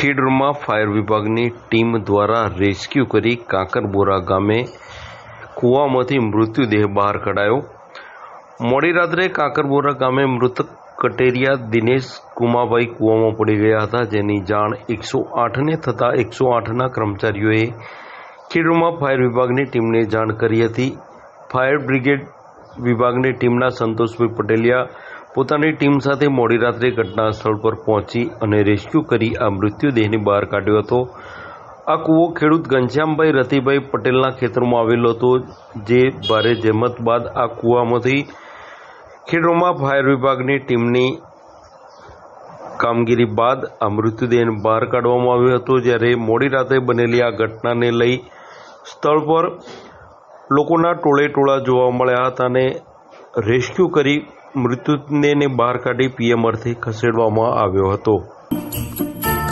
ખેડમાં fire વિભાગની team દ્વારા rescue કરી કાંકરબોરા ગામે કૂવામાંથી મૃત્યુદેહ બહાર કઢાયો. મોડી રાત્રે કાંકરબોરા ગામે મૃતક કટેરિયા દિનેશ કુમાભાઈ કૂવામાં પડી ગયા હતા, જેની જાણ એકસો આઠને થતાં એકસો આઠના કર્મચારીઓએ ખેડમાં ફાયર વિભાગની ટીમને જાણ કરી હતી. ફાયર બ્રિગેડ વિભાગની ટીમના સંતોષભાઈ પટેલિયા પોતાની ટીમ સાથે મોડી રાત્રે ઘટના સ્થળ પર પહોંચી અને રેસ્ક્યુ કરી આ મૃત્યુદેહને બહાર કાઢ્યો હતો. આ કૂવો ખેડૂત ઘનશ્યામભાઈ રતિભાઈ પટેલના ખેતરમાં આવેલો હતો, જે ભારે જહેમત બાદ આ કૂવામાંથી ખેડૂમાં ફાયર વિભાગની ટીમની કામગીરી બાદ આ મૃત્યુદેહને બહાર કાઢવામાં આવ્યો હતો. જ્યારે મોડી રાત્રે બનેલી આ ઘટનાને લઈ સ્થળ પર લોકોના ટોળે ટોળા જોવા મળ્યા હતા અને રેસ્ક્યુ કરી મૃત્યુદેહને બહાર કાઢી પીએમ અર્થે ખસેડવામાં આવ્યો હતો.